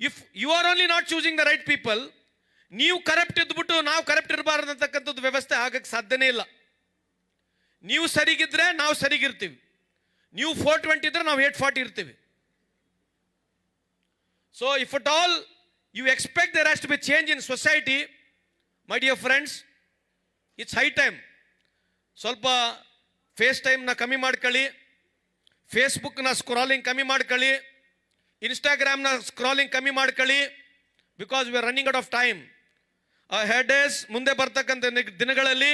If you are only not choosing the right people ನೀವು corrupt ಇದ್ಬಿಟ್ಟು ನಾವು corrupt ಇರಬಾರ್ದು ಅಂತಕ್ಕಂಥದ್ದು ವ್ಯವಸ್ಥೆ ಆಗಕ್ಕೆ ಸಾಧ್ಯನೇ ಇಲ್ಲ. ನೀವು ಸರಿಗಿದ್ರೆ ನಾವು ಸರಿಗಿರ್ತೀವಿ. ನೀವು ಫೋರ್ ಟ್ವೆಂಟಿ ಇದ್ರೆ ನಾವು ಏಟ್ ಫಾರ್ಟಿ ಇರ್ತೀವಿ. So if at all you expect there has to be change in society my dear friends it's high time ಸ್ವಲ್ಪ ಫೇಸ್ ಟೈಮ್ನ ಕಮ್ಮಿ ಮಾಡ್ಕೊಳ್ಳಿ. ಫೇಸ್ಬುಕ್ನ ಸ್ಕ್ರಾಲಿಂಗ್ ಕಮ್ಮಿ ಮಾಡ್ಕೊಳ್ಳಿ. ಇನ್ಸ್ಟಾಗ್ರಾಮ್ನ ಸ್ಕ್ರಾಲಿಂಗ್ ಕಮ್ಮಿ ಮಾಡ್ಕೊಳ್ಳಿ because we are running out of time head days ಮುಂದೆ ಬರ್ತಕ್ಕಂಥ ನೆಗ್- ದಿನಗಳಲ್ಲಿ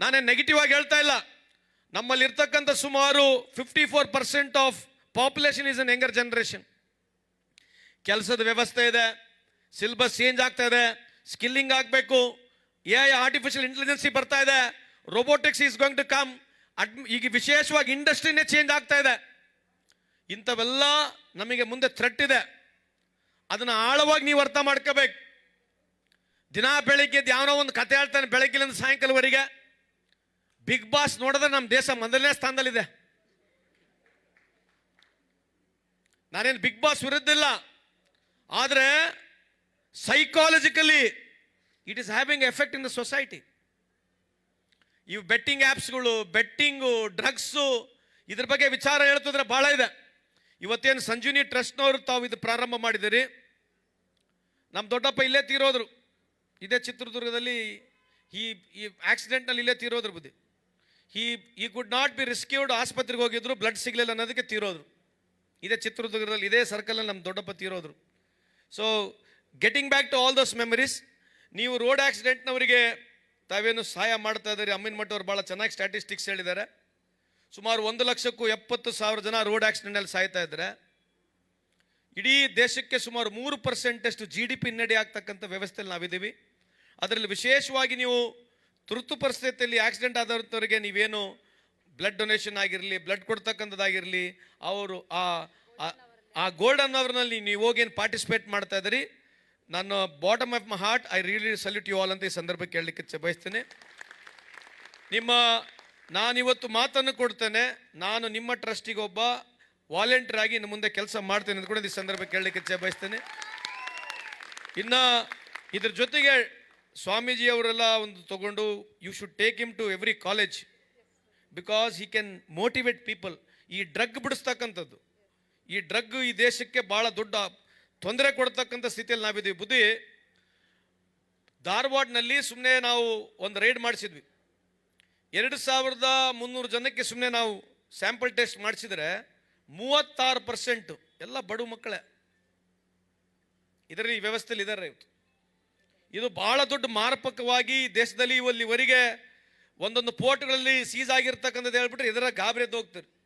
ನಾನೇ ನೆಗೆಟಿವ್ ಆಗಿ ಹೇಳ್ತಾ ಇಲ್ಲ. ನಮ್ಮಲ್ಲಿ ಇರ್ತಕ್ಕಂಥ ಸುಮಾರು fifty four percent of population is an younger generation ಕೆಲಸದ ವ್ಯವಸ್ಥೆ ಇದೆ ಸಿಲೆಬಸ್ ಚೇಂಜ್ ಆಗ್ತಾ ಇದೆ ಸ್ಕಿಲ್ಲಿಂಗ್ ಆಗಬೇಕು ಎ ಐ ಆರ್ಟಿಫಿಷಿಯಲ್ ಇಂಟೆಲಿಜೆನ್ಸಿ ಬರ್ತಾ ಇದೆ robotics is going to come add ಈಗ ವಿಶೇಷವಾಗಿ ಇಂಡಸ್ಟ್ರಿನೇ ಚೇಂಜ್ ಆಗ್ತಾ ಇದೆ. ಇಂಥವೆಲ್ಲ ನಮಗೆ ಮುಂದೆ ಥ್ರೆಟ್ ಇದೆ. ಅದನ್ನು ಆಳವಾಗಿ ನೀವು ಅರ್ಥ ಮಾಡ್ಕೋಬೇಕು. ದಿನ ಬೆಳಿಗ್ಗೆ ಯಾವನೋ ಒಂದು ಕತೆ ಹೇಳ್ತಾನೆ ಬೆಳಗ್ಗೆಲಿಂದ ಸಾಯಂಕಾಲವರೆಗೆ. ಬಿಗ್ ಬಾಸ್ ನೋಡಿದ್ರೆ ನಮ್ಮ ದೇಶ ಮೊದಲನೇ ಸ್ಥಾನದಲ್ಲಿದೆ. ನಾನೇನು ಬಿಗ್ ಬಾಸ್ ವಿರುದ್ಧ ಇಲ್ಲ. ಆದರೆ psychologically it is having effect in the society ಇವು ಬೆಟ್ಟಿಂಗ್ ಆ್ಯಪ್ಸ್ಗಳು ಬೆಟ್ಟಿಂಗು ಡ್ರಗ್ಸು ಇದ್ರ ಬಗ್ಗೆ ವಿಚಾರ ಹೇಳ್ತಿದ್ರೆ ಭಾಳ ಇದೆ. ಇವತ್ತೇನು ಸಂಜೀವಿನಿ ಟ್ರಸ್ಟ್ನವರು ತಾವು ಇದು ಪ್ರಾರಂಭ ಮಾಡಿದಿರಿ ನಮ್ಮ ದೊಡ್ಡಪ್ಪ ಇಲ್ಲೇ ತೀರೋದ್ರು. ಇದೇ ಚಿತ್ರದುರ್ಗದಲ್ಲಿ ಈ ಈ ಆಕ್ಸಿಡೆಂಟ್ನಲ್ಲಿ ಇಲ್ಲೇ ತೀರೋದ್ರು ಬುದ್ಧಿ. ಈ ಈ ಗುಡ್ ನಾಟ್ ಬಿ ರಿಸ್ಕ್ಯೂಡ್ ಆಸ್ಪತ್ರೆಗೆ ಹೋಗಿದ್ರು ಬ್ಲಡ್ ಸಿಗಲಿಲ್ಲ ಅನ್ನೋದಕ್ಕೆ ತೀರೋದ್ರು. ಇದೇ ಚಿತ್ರದುರ್ಗದಲ್ಲಿ ಇದೇ ಸರ್ಕಲಲ್ಲಿ ನಮ್ಮ ದೊಡ್ಡಪ್ಪ ತೀರೋದ್ರು. So getting back to all those memories ನೀವು ರೋಡ್ ಆಕ್ಸಿಡೆಂಟ್ನವರಿಗೆ ತಾವೇನು ಸಹಾಯ ಮಾಡ್ತಾ ಇದ್ದೀರಿ? ಅಮ್ಮಿನ ಮಠ ಅವ್ರು ಭಾಳ ಚೆನ್ನಾಗಿ ಸ್ಟ್ಯಾಟಿಸ್ಟಿಕ್ಸ್ ಹೇಳಿದ್ದಾರೆ. ಸುಮಾರು ಒಂದು ಲಕ್ಷಕ್ಕೂ ಎಪ್ಪತ್ತು ಸಾವಿರ ಜನ ರೋಡ್ ಆಕ್ಸಿಡೆಂಟಲ್ಲಿ ಸಾಯ್ತಾ ಇದ್ದಾರೆ ಇಡೀ ದೇಶಕ್ಕೆ ಸುಮಾರು ಮೂರು ಪರ್ಸೆಂಟಷ್ಟು ಜಿ ಡಿ ಪಿ ಹಿನ್ನಡೆ ಆಗ್ತಕ್ಕಂಥ ವ್ಯವಸ್ಥೆಯಲ್ಲಿ ನಾವಿದ್ದೀವಿ. ಅದರಲ್ಲಿ ವಿಶೇಷವಾಗಿ ನೀವು ತುರ್ತು ಪರಿಸ್ಥಿತಿಯಲ್ಲಿ ಆಕ್ಸಿಡೆಂಟ್ ಆದಂಥವ್ರಿಗೆ ನೀವೇನು ಬ್ಲಡ್ ಡೊನೇಷನ್ ಆಗಿರಲಿ ಬ್ಲಡ್ ಕೊಡ್ತಕ್ಕಂಥದ್ದಾಗಿರಲಿ, ಅವರು ಆ, ಆ- ಗೋಲ್ಡನ್ ಅವರ್ನಲ್ಲಿ ನೀವು ಹೋಗೇನು ಪಾರ್ಟಿಸಿಪೇಟ್ ಮಾಡ್ತಾ ಇದ್ದೀರಿ ನಾನು bottom of my heart I really salute you all ಅಂತ ಈ ಸಂದರ್ಭಕ್ಕೆ ಹೇಳಲಿಕ್ಕೆ ಬಯಸ್ತೇನೆ. ನಿಮ್ಮ ನಾನಿವತ್ತು ಮಾತನ್ನು ಕೊಡ್ತೇನೆ. ನಾನು ನಿಮ್ಮ ಟ್ರಸ್ಟಿಗೆ ಒಬ್ಬ ವಾಲಂಟಿಯರ್ ಆಗಿ ಇನ್ನು ಮುಂದೆ ಕೆಲಸ ಮಾಡ್ತೇನೆ ಅಂತ ಕೂಡ ಈ ಸಂದರ್ಭ ಕೇಳಲಿಕ್ಕೆ ಬಯಸ್ತೇನೆ. ಇನ್ನು ಇದ್ರ ಜೊತೆಗೆ ಸ್ವಾಮೀಜಿ ಅವರೆಲ್ಲ ಒಂದು ತಗೊಂಡು you should take him to every college because he can motivate people ಈ ಡ್ರಗ್ ಬಿಡಿಸ್ತಕ್ಕಂಥದ್ದು, ಈ ಡ್ರಗ್ ಈ ದೇಶಕ್ಕೆ ಭಾಳ ದೊಡ್ಡ ತೊಂದರೆ ಕೊಡ್ತಕ್ಕಂಥ ಸ್ಥಿತಿಯಲ್ಲಿ ನಾವಿದ್ದೀವಿ. ಬುದ್ಧಿ, ಧಾರವಾಡನಲ್ಲಿ ಸುಮ್ಮನೆ ನಾವು ಒಂದು ರೈಡ್ ಮಾಡಿಸಿದ್ವಿ. ಎರಡು ಸಾವಿರದ ಮುನ್ನೂರು ಜನಕ್ಕೆ ಸುಮ್ಮನೆ ನಾವು ಸ್ಯಾಂಪಲ್ ಟೆಸ್ಟ್ ಮಾಡಿಸಿದರೆ ಮೂವತ್ತಾರು ಪರ್ಸೆಂಟು ಎಲ್ಲ ಬಡು ಮಕ್ಕಳೇ. ಇದರಲ್ಲಿ ವ್ಯವಸ್ಥೆಯಲ್ಲಿ ಇದ್ದಾರೆ ಇವತ್ತು. ಇದು ಬಹಳ ದೊಡ್ಡ ಮಾರ್ಪಕವಾಗಿ ದೇಶದಲ್ಲಿ ಇವಲ್ಲಿವರೆಗೆ ಒಂದೊಂದು ಪೋರ್ಟ್ಗಳಲ್ಲಿ ಸೀಸ್ ಆಗಿರ್ತಕ್ಕಂಥದ್ದು ಹೇಳ್ಬಿಟ್ರೆ ಇದರ ಗಾಬರಿ ಹೋಗ್ತಾರೆ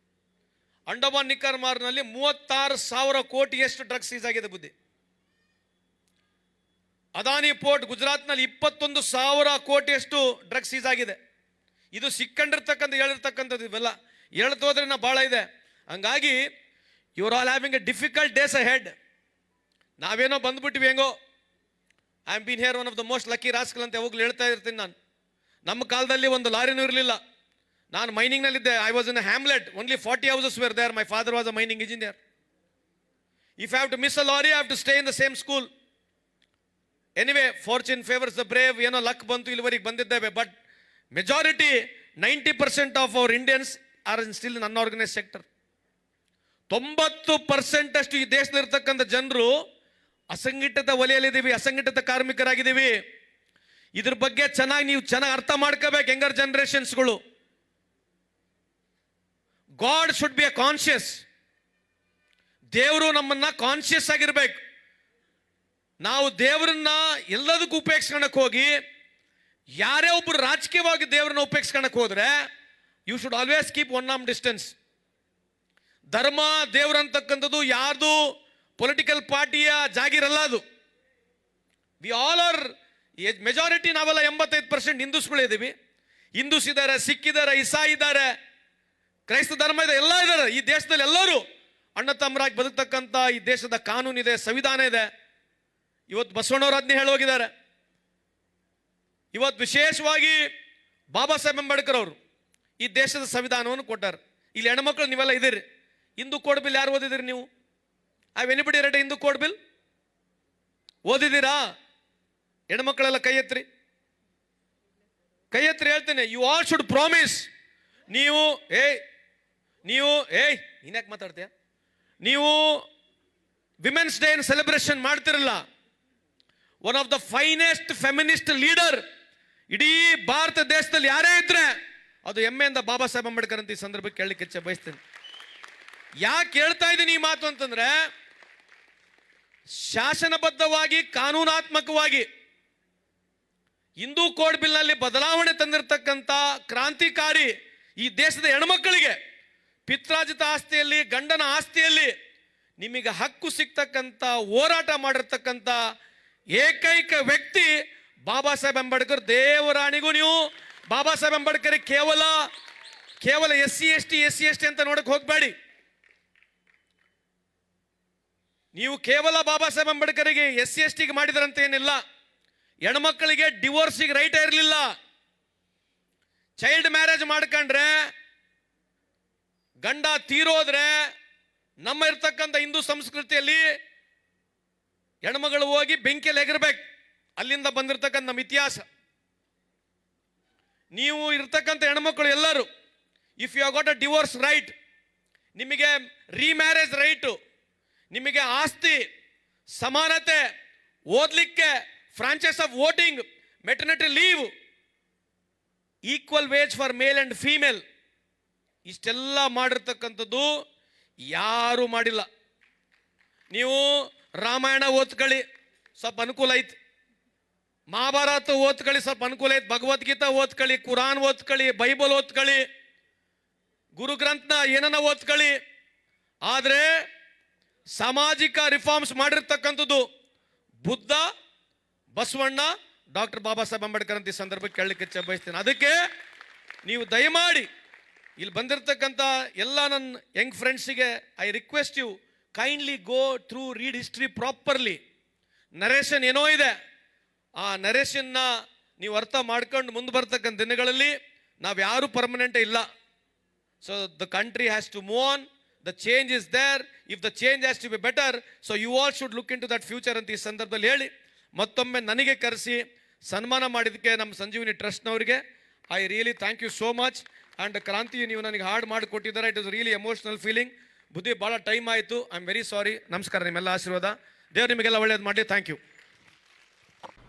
ಅಂಡಮಾನ್ ಮಾರ್ನಲ್ಲಿ ಮೂವತ್ತಾರು ಸಾವಿರ ಕೋಟಿಯಷ್ಟು ಡ್ರಗ್ಸ್ ಸೀಸ್ ಆಗಿದೆ ಬುದ್ಧಿ. ಅದಾನಿ ಪೋರ್ಟ್ ಗುಜರಾತ್ನಲ್ಲಿ ಇಪ್ಪತ್ತೊಂದು ಸಾವಿರ ಕೋಟಿಯಷ್ಟು ಡ್ರಗ್ಸ್ ಸೀಸ್ ಆಗಿದೆ. ಇದು ಸಿಕ್ಕಂಡಿರ್ತಕ್ಕಂಥ, ಹೇಳಿರ್ತಕ್ಕಂಥದ್ದು ಇವೆಲ್ಲ. ಹೇಳ್ತೋದ್ರೆ ನಾ ಭಾಳ ಇದೆ. ಹಂಗಾಗಿ your all having a difficult days ahead ನಾವೇನೋ ಬಂದ್ಬಿಟ್ವಿ ಹೆಂಗೋ? I am been here one of the most lucky rascal ಅಂತ ಯಾವಾಗಲೂ ಹೇಳ್ತಾ ಇರ್ತೀನಿ ನಾನು. ನಮ್ಮ ಕಾಲದಲ್ಲಿ ಒಂದು ಲಾರಿನೂ ಇರಲಿಲ್ಲ. ನಾನು ಮೈನಿಂಗ್ನಲ್ಲಿದ್ದೆ. I was in hamlet only forty houses where there my father was a mining engineer if have to miss a lorry have to stay in the same school anyway fortune favours the brave ಏನೋ luck ಬಂತು ಇಲ್ಲಿವರೆಗೆ ಬಂದಿದ್ದೇವೆ. But majority ninety percent of our Indians are in still in unorganise sector ತೊಂಬತ್ತು percent ಅಷ್ಟು ಈ ದೇಶದಲ್ಲಿರ್ತಕ್ಕಂಥ ಜನರು ಅಸಂಘಟಿತ ವಲಯಲ್ಲಿದ್ದೀವಿ ಅಸಂಘಟಿತ ಕಾರ್ಮಿಕರಾಗಿದ್ದೀವಿ. ಇದ್ರ ಬಗ್ಗೆ ಚೆನ್ನಾಗಿ ನೀವು ಚೆನ್ನಾಗಿ ಅರ್ಥ ಮಾಡ್ಕೋಬೇಕು younger ಜನರೇಷನ್ಸ್ಗಳು. God should be a conscious ದೇವರು ನಮ್ಮನ್ನ ಕಾನ್ಶಿಯಸ್ ಆಗಿರ್ಬೇಕು. ನಾವು ದೇವರನ್ನ ಎಲ್ಲದಕ್ಕೂ ಉಪೇಕ್ಷಣಕ್ಕೆ ಹೋಗಿ ಯಾರೇ ಒಬ್ರು ರಾಜಕೀಯವಾಗಿ ದೇವರನ್ನ ಉಪಯೋಗಿಸ್ಕೊಳಕ್ ಹೋದ್ರೆ you should always keep one arm distance ಧರ್ಮ ದೇವರಂತಕ್ಕಂಥದ್ದು ಯಾರ್ದು ಪೊಲಿಟಿಕಲ್ ಪಾರ್ಟಿಯ ಜಾಗಿರಲ್ಲ ಅದು. ವಿ ಆಲ್ ಆರ್ ಮೆಜಾರಿಟಿ ನಾವೆಲ್ಲ ಎಂಬತ್ತೈದು ಪರ್ಸೆಂಟ್ ಹಿಂದೂಸ್ಗಳಿದ್ದೀವಿ ಹಿಂದೂಸ್ ಇದ್ದಾರೆ, ಸಿಖ್ ಇದ್ದಾರೆ ಇಸಾ ಇದ್ದಾರೆ, ಕ್ರೈಸ್ತ ಧರ್ಮ ಇದೆ, ಎಲ್ಲ ಇದ್ದಾರೆ. ಈ ದೇಶದಲ್ಲಿ ಎಲ್ಲರೂ ಅಣ್ಣ ತಮ್ಮರಾಗಿ ಬದುಕ್ತಕ್ಕಂಥ ಈ ದೇಶದ ಕಾನೂನಿದೆ, ಸಂವಿಧಾನ ಇದೆ. ಇವತ್ತು ಬಸವಣ್ಣವ್ರು ಅದನ್ನೇ ಹೇಳೋಗಿದ್ದಾರೆ ಇವತ್ತು ವಿಶೇಷವಾಗಿ ಬಾಬಾ ಸಾಹೇಬ್ ಅಂಬೇಡ್ಕರ್ ಅವರು ಈ ದೇಶದ ಸಂವಿಧಾನವನ್ನು ಕೊಟ್ಟಾರೆ. ಇಲ್ಲಿ ಹೆಣ್ಮಕ್ಳು ನೀವೆಲ್ಲ ಇದ್ದೀರಿ. ಹಿಂದೂ ಕೋಡ್ ಬಿಲ್ ಯಾರು ಓದಿದಿರಿ ನೀವು? ಆ ವೆನಿಬಿಡಿ ರೆಡ್ ಹಿಂದೂ ಕೋಡ್ ಬಿಲ್? ಓದಿದ್ದೀರಾ? ಹೆಣ್ಮಕ್ಳೆಲ್ಲ ಕೈ ಎತ್ತಿರಿ ಕೈ ಎತ್ತಿರಿ ಹೇಳ್ತೇನೆ ಯು ಆಲ್ ಶುಡ್ ಪ್ರಾಮಿಸ್ ನೀವು, ಏಯ್ ನೀವು, ಏಯ್ ಇನ್ಯಾಕೆ ಮಾತಾಡ್ತೀಯ? ನೀವು ವಿಮೆನ್ಸ್ ಡೇ ಸೆಲೆಬ್ರೇಷನ್ ಮಾಡ್ತಿರಲ್ಲ. One of the finest feminist leader ಇಡೀ ಭಾರತ ದೇಶದಲ್ಲಿ ಯಾರೇ ಇದ್ರೆ ಅದು ಹೆಮ್ಮೆಯಿಂದ ಬಾಬಾ ಸಾಹೇಬ್ ಅಂಬೇಡ್ಕರ್ ಅಂತ ಈ ಸಂದರ್ಭಕ್ಕೆ ಕೇಳಲಿಕ್ಕೆ ಇಚ್ಛೆ ಬಯಸ್ತೇನೆ. ಯಾಕೆ ಹೇಳ್ತಾ ಇದ್ದೀನಿ ಈ ಮಾತು ಅಂತಂದ್ರೆ, ಶಾಸನಬದ್ಧವಾಗಿ, ಕಾನೂನಾತ್ಮಕವಾಗಿ ಹಿಂದೂ ಕೋಡ್ ಬಿಲ್ನಲ್ಲಿ ಬದಲಾವಣೆ ತಂದಿರತಕ್ಕಂಥ ಕ್ರಾಂತಿಕಾರಿ ಈ ದೇಶದ ಹೆಣ್ಮಕ್ಕಳಿಗೆ ಪಿತ್ರಾಜಿತ ಆಸ್ತಿಯಲ್ಲಿ, ಗಂಡನ ಆಸ್ತಿಯಲ್ಲಿ ನಿಮಗೆ ಹಕ್ಕು ಸಿಗ್ತಕ್ಕಂಥ ಹೋರಾಟ ಮಾಡಿರ್ತಕ್ಕಂಥ ಏಕೈಕ ವ್ಯಕ್ತಿ ಬಾಬಾ ಸಾಹೇಬ್ ಅಂಬೇಡ್ಕರ್ ದೇವರಾಣಿಗೂ ನೀವು. ಬಾಬಾ ಸಾಹೇಬ್ ಅಂಬೇಡ್ಕರ್ ಕೇವಲ ಕೇವಲ S C S T S C S T ಅಂತ ನೋಡಕ್ ಹೋಗಬೇಡಿ. ನೀವು ಕೇವಲ ಬಾಬಾ ಸಾಹೇಬ್ ಅಂಬೇಡ್ಕರ್ಗೆ ಎಸ್ ಸಿ ಎಸ್ ಟಿಗೆ ಮಾಡಿದ್ರಂತ ಏನಿಲ್ಲ. ಹೆಣ್ಮಕ್ಳಿಗೆ ಡಿವೋರ್ಸಿಗೆ ರೈಟ್ ಇರಲಿಲ್ಲ. ಚೈಲ್ಡ್ ಮ್ಯಾರೇಜ್ ಮಾಡ್ಕೊಂಡ್ರೆ, ಗಂಡ ತೀರೋದ್ರೆ ನಮ್ಮ ಇರ್ತಕ್ಕಂಥ ಹಿಂದೂ ಸಂಸ್ಕೃತಿಯಲ್ಲಿ ಹೆಣ್ಮಗಳು ಹೋಗಿ ಬೆಂಕಿಯಲ್ಲಿ ಎಗರ್ಬೇಕು ಅಲ್ಲಿಂದ ಬಂದಿರತಕ್ಕಂಥ ನಮ್ಮ ಇತಿಹಾಸ. ನೀವು ಇರ್ತಕ್ಕಂಥ ಹೆಣ್ಮಕ್ಳು ಎಲ್ಲರೂ if you got a divorce right ನಿಮಗೆ ರೀಮ್ಯಾರೇಜ್ ರೈಟು ನಿಮಗೆ ಆಸ್ತಿ, ಸಮಾನತೆ ಓದಲಿಕ್ಕೆ franchise of voting maternity leave equal wage for male and female ಇಷ್ಟೆಲ್ಲ ಮಾಡಿರ್ತಕ್ಕಂಥದ್ದು ಯಾರೂ ಮಾಡಿಲ್ಲ. ನೀವು ರಾಮಾಯಣ ಓದ್ಕೊಳ್ಳಿ, ಸ್ವಲ್ಪ ಅನುಕೂಲ ಐತಿ. ಮಹಾಭಾರತ ಓದ್ಕೊಳ್ಳಿ ಸ್ವಲ್ಪ ಅನುಕೂಲ ಐತೆ. ಭಗವದ್ಗೀತಾ ಓದ್ಕೊಳ್ಳಿ ಕುರಾನ್ ಓದ್ಕೊಳ್ಳಿ ಬೈಬಲ್ ಓದ್ಕೊಳ್ಳಿ ಗುರು ಗ್ರಂಥನ ಏನನ್ನ ಓದ್ಕೊಳ್ಳಿ ಆದರೆ ಸಾಮಾಜಿಕ ರಿಫಾರ್ಮ್ಸ್ ಮಾಡಿರ್ತಕ್ಕಂಥದ್ದು ಬುದ್ಧ, ಬಸವಣ್ಣ, ಡಾಕ್ಟರ್ ಬಾಬಾ ಸಾಹೇಬ್ ಅಂಬೇಡ್ಕರ್ ಅಂತ ಈ ಸಂದರ್ಭಕ್ಕೆ ಕೇಳಲಿಕ್ಕೆ ಇಚ್ಛೆ ಬಯಸ್ತೇನೆ. ಅದಕ್ಕೆ ನೀವು ದಯಮಾಡಿ ಇಲ್ಲಿ ಬಂದಿರತಕ್ಕಂಥ ಎಲ್ಲ ನನ್ನ ಯಂಗ್ ಫ್ರೆಂಡ್ಸಿಗೆ I request you kindly go through read history properly narration ಏನೋ ಇದೆ. ಆ ನರೇಶನ್ನ ನೀವು ಅರ್ಥ ಮಾಡ್ಕೊಂಡು ಮುಂದೆ ಬರ್ತಕ್ಕಂಥ ದಿನಗಳಲ್ಲಿ ನಾವು ಯಾರು ಪರ್ಮನೆಂಟ್ ಇಲ್ಲ. So the country has to move on the change is there if the change has to be better so you all should look into that future ಅಂತ ಈ ಸಂದರ್ಭದಲ್ಲಿ ಹೇಳಿ, ಮತ್ತೊಮ್ಮೆ ನನಗೆ ಕರೆಸಿ ಸನ್ಮಾನ ಮಾಡಿದ್ದಕ್ಕೆ ನಮ್ಮ Sanjeevini ಟ್ರಸ್ಟ್ನವರಿಗೆ I really thank you so much and Kranti ನೀವು ನನಗೆ ಹಾಡು ಮಾಡಿಕೊಟ್ಟಿದ್ದಾರೆ it is really emotional feeling ಬುದ್ಧಿ ಭಾಳ ಟೈಮ್ ಆಯಿತು. ಐ ಆಮ್ ವೆರಿ ಸಾರಿ ನಮಸ್ಕಾರ ನಿಮ್ಮೆಲ್ಲ ಆಶೀರ್ವಾದ. ದೇವ್ರು ನಿಮಗೆಲ್ಲ ಒಳ್ಳೇದು ಮಾಡಿ ಥ್ಯಾಂಕ್ ಯು